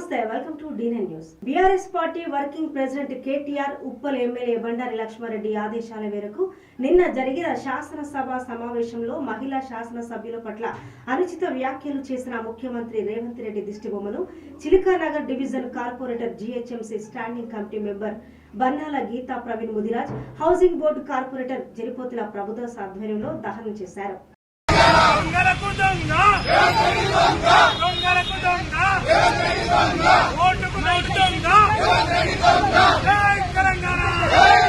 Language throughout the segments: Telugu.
నమస్తే welcome to DN news BRS party working president KTR Uppal MLA Bandari Lakshma Reddy ఆదేశాల మేరకు నిన్న జరిగిన శాసనసభ సమావేశంలో మహిళా శాసనసభ్యుల పట్ల అనుచిత వ్యాఖ్యలు చేసిన ముఖ్యమంత్రి Revanth Reddy దిష్టిబొమ్మను Chilkanagar division corporator GHMC standing committee member Bannala Geetha Praveen Mudiraj housing board corporator Jaripothula Prabhudas ఆధ్వర్యంలో దహనం చేశారు దొంగలకు దొంగ దొంగలకు దొంగ ఓటుకు నోటు దొంగ జై తెలంగాణ. జై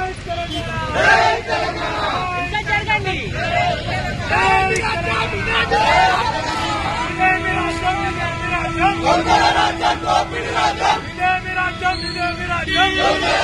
తెలంగాణ. రాజ్యం రాజ్యం. రాజ్యం